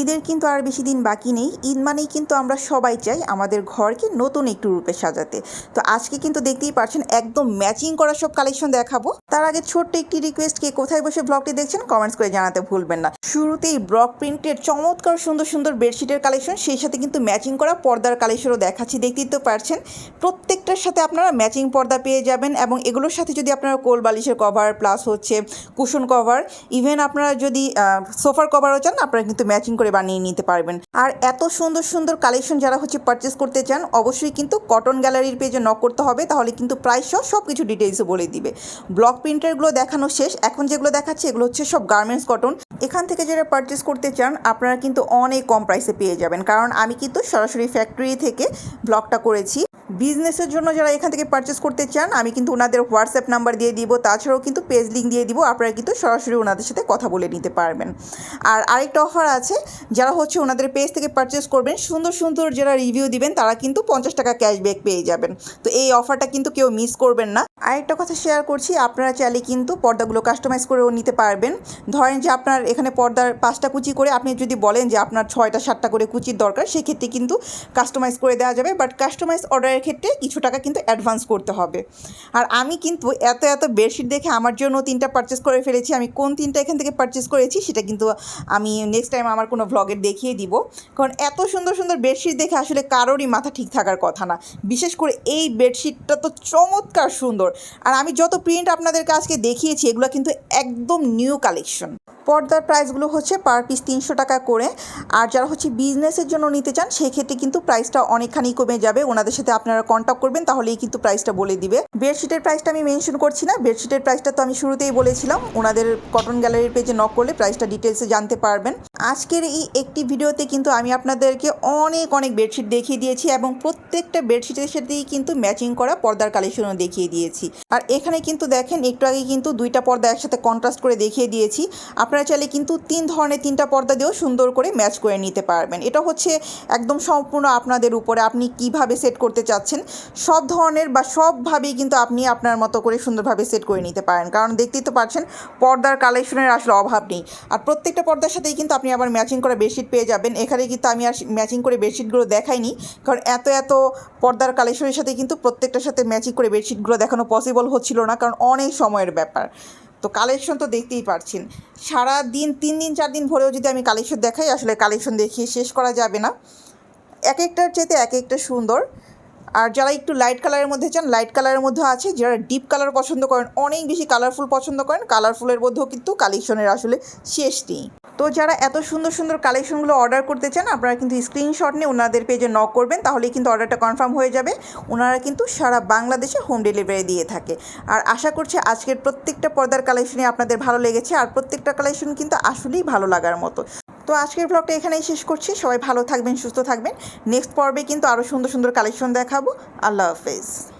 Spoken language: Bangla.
ঈদের কিন্তু আর বেশি দিন বাকি নেই। ঈদ মানেই কিন্তু আমরা সবাই চাই আমাদের ঘরকে নতুন একটু রূপে সাজাতে। তো আজকে কিন্তু দেখতেই পারছেন একদম ম্যাচিং করা সব কালেকশন দেখাবো। তার আগে ছোট্ট একটি রিকোয়েস্ট কে কোথায় বসে ব্লগটি দেখছেন কমেন্টস করে জানাতে ভুলবেন না। শুরুতেই ব্লক প্রিন্টের চমৎকার সুন্দর সুন্দর বেডশিটের কালেকশন সেই সাথে কিন্তু ম্যাচিং করা পর্দার কালেকশনও দেখাচ্ছি, দেখতেই তো পারছেন। প্রত্যেকটার সাথে আপনারা ম্যাচিং পর্দা পেয়ে যাবেন এবং এগুলোর সাথে যদি আপনারা কোল বালিশের কভার প্লাস হচ্ছে কুশন কভার ইভেন আপনারা যদি সোফার কভারও চান, আপনারা কিন্তু ম্যাচিং করে বানিয়ে নিতে পারবেন। আর এত সুন্দর সুন্দর কালেকশন যারা হচ্ছে পারচেস করতে চান, অবশ্যই কিন্তু কটন গ্যালারির পেজে নক করতে হবে, তাহলে কিন্তু প্রাইস সহ সব কিছু ডিটেলসও বলে দিবে। ব্লক প্রিন্টারগুলো দেখানো শেষ, এখন যেগুলো দেখাচ্ছে এগুলো হচ্ছে সব গার্মেন্টস কটন এখান থেকে যারা পারচেস করতে চান, আপনারা কিন্তু অনেক কম প্রাইসে পেয়ে যাবেন। কারণ আমি কিন্তু সরাসরি ফ্যাক্টরি থেকে ব্লকটা করেছি। বিজনেসের জন্য যারা এখান থেকে পারচেস করতে চান, আমি কিন্তু ওনাদের হোয়াটসঅ্যাপ নাম্বার দিয়ে দিব, তাছাড়াও কিন্তু পেজ লিঙ্ক দিয়ে দিব, আপনারা কিন্তু সরাসরি ওনাদের সাথে কথা বলে নিতে পারবেন। আর আরেকটা অফার আছে, যারা হচ্ছে ওনাদের পেজ থেকে পারচেস করবেন, সুন্দর সুন্দর যারা রিভিউ দিবেন, তারা কিন্তু পঞ্চাশ টাকা ক্যাশব্যাক পেয়ে যাবেন। তো এই অফারটা কিন্তু কেউ মিস করবেন না। আরেকটা কথা শেয়ার করছি, আপনারা চাইলে কিন্তু পর্দাগুলো কাস্টমাইজ করেও নিতে পারবেন। ধরেন যে আপনার এখানে পর্দার পাঁচটা কুচি করে আপনি যদি বলেন যে আপনার ছয়টা, সাতটা করে কুচির দরকার, সেক্ষেত্রে কিন্তু কাস্টমাইজ করে দেওয়া যাবে বাট কাস্টমাইজ অর্ডারের ক্ষেত্রে কিছু টাকা কিন্তু অ্যাডভান্স করতে হবে। আর আমি কিন্তু এত এত বেডশিট দেখে আমার জন্য তিনটা পারচেস করে ফেলেছি, আমি কোন তিনটা এখান থেকে পারচেস করেছি সেটা কিন্তু আমি নেক্সট টাইম আমার কোনো ভ্লগে দেখিয়ে দিব। কারণ এত সুন্দর সুন্দর বেডশিট দেখে আসলে কারোরই মাথা ঠিক থাকার কথা না। বিশেষ করে এই বেডশিটটা তো চমৎকার সুন্দর। আর আমি যত প্রিন্ট আপনাদেরকে আজকে দেখিয়েছি, এগুলো কিন্তু একদম নিউ কালেকশন পর্দার প্রাইসগুলো হচ্ছে পার পিস তিনশো টাকা করে। আর যারা হচ্ছে বিজনেসের জন্য নিতে চান, সেক্ষেত্রে কিন্তু প্রাইসটা অনেকখানি কমে যাবে। ওনাদের সাথে আপনারা কন্ট্যাক্ট করবেন, তাহলেই কিন্তু প্রাইসটা বলে দিবে। বেডশিটের প্রাইসটা আমি মেনশন করছি না। বেডশিটের প্রাইসটা তো আমি শুরুতেই বলেছিলাম। ওনাদের কটন গ্যালারির পেজে নক করলে প্রাইসটা ডিটেলসে জানতে পারবেন। আজকের এই একটি ভিডিওতে কিন্তু আমি আপনাদেরকে অনেক অনেক বেডশিট দেখিয়ে দিয়েছি এবং প্রত্যেকটা বেডশিটের সাথেই কিন্তু ম্যাচিং করা পর্দার কালেকশনও দেখিয়ে দিয়েছি। আর এখানে কিন্তু দেখেন, একটু আগে কিন্তু দুইটা পর্দা একসাথে কন্ট্রাস্ট করে দেখিয়ে দিয়েছি। আপনারা চাইলে কিন্তু তিন ধরনের তিনটা পর্দা দিয়েও সুন্দর করে ম্যাচ করে নিতে পারবেন। এটা হচ্ছে একদম সম্পূর্ণ আপনাদের উপরে আপনি কীভাবে সেট করতে চাচ্ছেন, সব ধরনের বা সবভাবেই কিন্তু আপনি আপনার মতো করে সুন্দরভাবে সেট করে নিতে পারেন। কারণ দেখতেই তো পারছেন পর্দার কালেকশনের আসলে অভাব নেই। আর প্রত্যেকটা পর্দার সাথেই কিন্তু আপনি আবার ম্যাচিং করা বেডশিট পেয়ে যাবেন। এখানে কিন্তু আমি আর ম্যাচিং করে বেডশিটগুলো দেখাইনি। কারণ এত এত পর্দার কালেকশনের সাথে কিন্তু প্রত্যেকটার সাথে ম্যাচিং করে বেডশিটগুলো দেখানো পসিবল হচ্ছিল না, কারণ অনেক সময়ের ব্যাপার। তো কালেকশন তো দেখতেই পারছেন। সারা দিন তিন দিন, চার দিন ভরেও যদি আমি কালেকশন দেখাই, আসলে কালেকশন দেখিয়ে শেষ করা যাবে না। এক একটার চেতে এক একটা সুন্দর। আর যারা একটু লাইট কালারের মধ্যে চান লাইট কালারের মধ্যে আছে, যারা ডিপ কালার পছন্দ করেন, অনেক বেশি কালারফুল পছন্দ করেন কালারফুলের মধ্যেও কিন্তু কালেকশনের আসলে শেষ নেই। তো যারা এত সুন্দর সুন্দর কালেকশনগুলো অর্ডার করতে চান, আপনারা কিন্তু স্ক্রিনশট নিয়ে ওনাদের পেজে নক করবেন, তাহলেই কিন্তু অর্ডারটা কনফার্ম হয়ে যাবে। ওনারা কিন্তু সারা বাংলাদেশে হোম ডেলিভারি দিয়ে থাকে। আর আশা করছি আজকের প্রত্যেকটা পর্দার কালেকশনই আপনাদের ভালো লেগেছে, আর প্রত্যেকটা কালেকশন কিন্তু আসলেই ভালো লাগার মতো। তো আজকের ব্লগটা এখানেই শেষ করছি। সবাই ভালো থাকবেন, সুস্থ থাকবেন। নেক্সট পর্বে কিন্তু আরও সুন্দর সুন্দর কালেকশন দেখাবো। আল্লাহ হাফেজ।